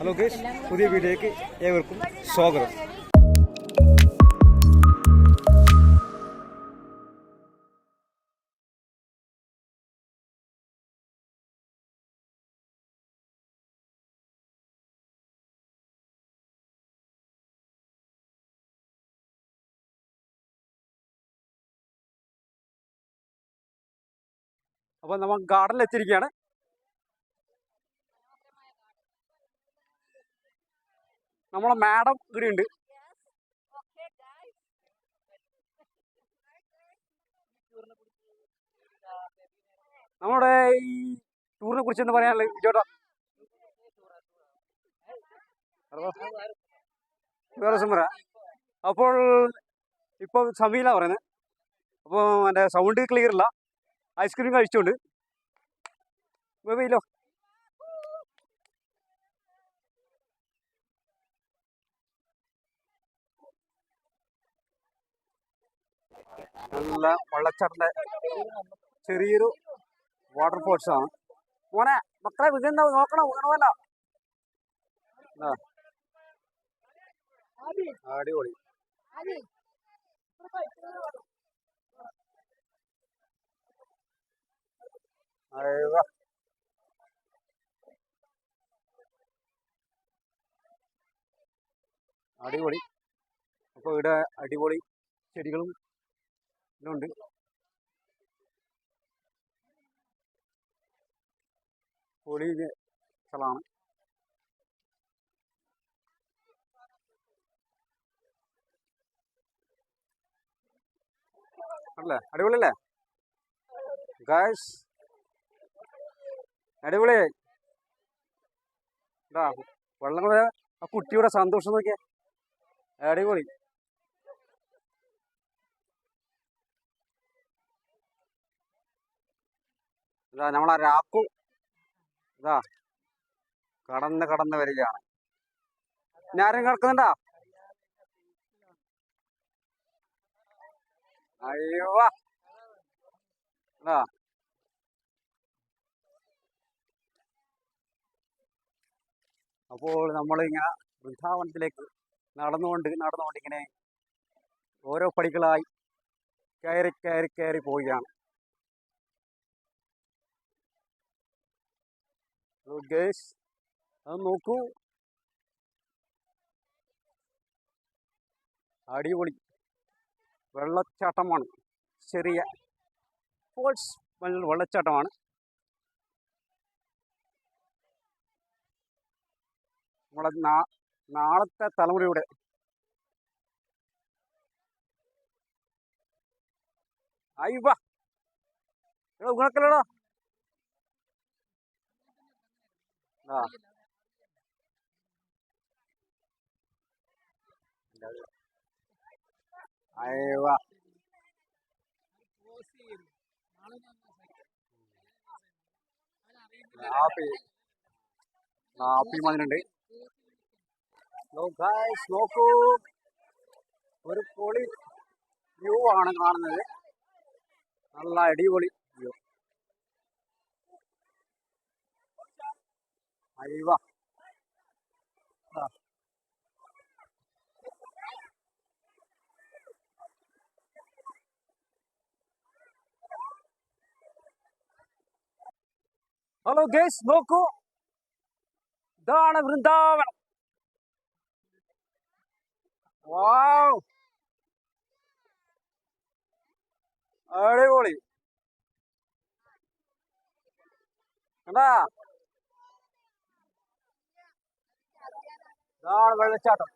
Hello ഗേഷ് പുതിയ വീഡിയോയ്ക്ക് ഏവർക്കും സ്വാഗതം. അപ്പോൾ നമ്മൾ ഗാർഡനിൽ എത്തിയിരിക്കുകയാണ് നമ്മളെ മാഡം ഇവിടെ ഉണ്ട് നമ്മുടെ ഈ ടൂറിനെ കുറിച്ച് എന്താ പറയാനുള്ളത് ചേട്ടാ ദിവസം പറയാം. അപ്പോൾ ഇപ്പോൾ സമീല പറയുന്നത് അപ്പോൾ എന്റെ സൗണ്ട് ക്ലിയർ ഇല്ല ഐസ്ക്രീം കഴിച്ചുകൊണ്ട് വെയിലോ നല്ല വെള്ളച്ചാട്ട ചെറിയൊരു വാട്ടർഫോൾസ് ആണ്. മോനെ മക്കളെ വിജയണ്ട നോക്കണം? വീണമല്ല അടിപൊളി. അയ്യോ. അടിപൊളി. അപ്പോൾ ഇവിടെ അടിപൊളി ചെടികളും എല്ലാം പൊളിയിലെ പൊളി സ്ഥലമാണ്. അല്ലേ? അടിപൊളിയല്ലേ? ഗായ്സ് അടിപൊളി. ഇതാ വെള്ളം ആ കുട്ടിയുടെ സന്തോഷം നോക്കിയേ. അടിപൊളി. ഇതാ നമ്മളാ രാക്കു ഇതാ കടന്ന് കടന്ന് വരികയാണ്. ആരും കിടക്കുന്നുണ്ടാ അയ്യോ. അപ്പോൾ നമ്മളിങ്ങനെ വൃന്ദാവനത്തിലേക്ക് നടന്നുകൊണ്ട് നടന്നുകൊണ്ട് ഇങ്ങനെ ഓരോ പടികളായി കയറി കയറി കയറി പോവുകയാണ്. ഗേസ് അത് നോക്കൂ. അടിപൊളി. വെള്ളച്ചാട്ടമാണ്. ചെറിയ ഫോൾസ് വെള്ളച്ചാട്ടമാണ്. നമ്മുടെ നാളത്തെ തലമുറയുടെ അയ്യവാ എടാ. അയ്യവാ നാപ്പി നാപ്പി മതിനുണ്ട് നോക്കൂ ഒരു പൊളി വ്യൂ ആണ് കാണുന്നത് നല്ല അടിപൊളി വ്യൂ അയ്യവ ഹലോ ഗേസ് നോക്കൂ. ഇതാണ് വൃന്ദാവനം. വാവ്. അടിപൊളി. കണ്ടാ? ഇതാണ് വെള്ളച്ചാട്ടം